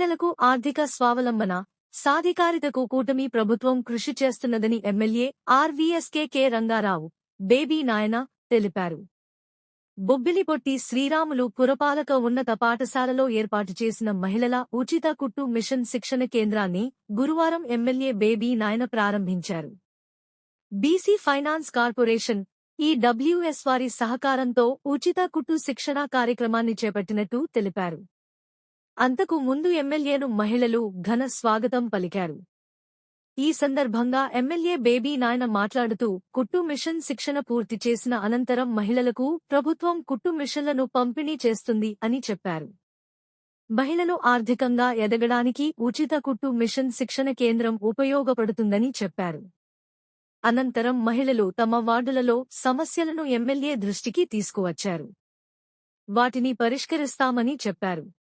మహిళలకు ఆర్థిక స్వావలంబన సాధికారితకు కూటమి ప్రభుత్వం కృషి చేస్తున్నదని MLA R V S K K. Rangarao Baby Nayana తెలిపారు. బొబ్బిలిపొట్టి శ్రీరాములు పురపాలక ఉన్నత పాఠశాలలో ఏర్పాటు చేసిన మహిళల ఉచిత కుట్టు మిషన్ శిక్షణ కేంద్రాన్ని గురువారం ఎమ్మెల్యే బేబీ నాయన ప్రారంభించారు. BC finance corporation E W S వారి సహకారంతో ఉచిత కుట్టు శిక్షణా కార్యక్రమాన్ని చేపట్టినట్టు తెలిపారు. అంతకు ముందు ఎమ్మెల్యేను మహిళలు ఘన స్వాగతం పలికారు. ఈ సందర్భంగా ఎమ్మెల్యే బేబీ నాయన మాట్లాడుతూ కుట్టు మిషన్ శిక్షణ పూర్తి చేసిన అనంతరం మహిళలకు ప్రభుత్వం కుట్టు మిషన్లను పంపిణీ చేస్తుంది అని చెప్పారు. మహిళలు ఆర్థికంగా ఎదగడానికి ఉచిత కుట్టు మిషన్ శిక్షణ కేంద్రం ఉపయోగపడుతుందని చెప్పారు. అనంతరం మహిళలు తమ వార్డులలో సమస్యలను ఎమ్మెల్యే దృష్టికి తీసుకువచ్చారు. వాటిని పరిష్కరిస్తామని చెప్పారు.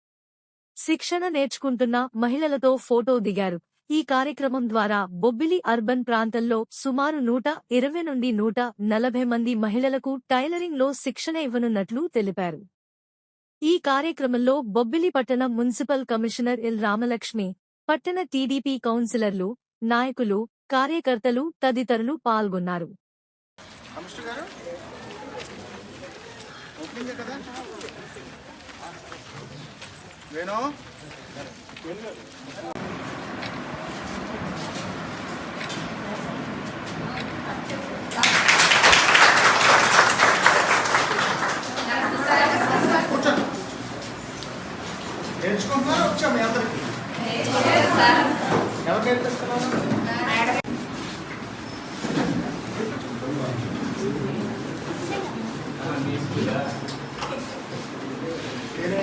శిక్షణ నేర్చుకుంటున్న మహిళలతో ఫోటో దిగారు. ఈ కార్యక్రమం ద్వారా బొబ్బిలి అర్బన్ ప్రాంతంలో సుమారు నూట ఇరవై నుండి నూట నలభై మంది మహిళలకు టైలరింగ్లో శిక్షణ ఇవ్వనున్నట్లు తెలిపారు. ఈ కార్యక్రమంలో బొబ్బిలి పట్టణ మున్సిపల్ కమిషనర్ ఎల్ రామలక్ష్మి పట్టణ టీడీపీ కౌన్సిలర్లు నాయకులు కార్యకర్తలు తదితరులు పాల్గొన్నారు. కదా? వేణు కూర్చోండి నేర్చుకుంటున్నారా వచ్చా మీ అందరికి ఎవరు నేర్పిస్తున్నారు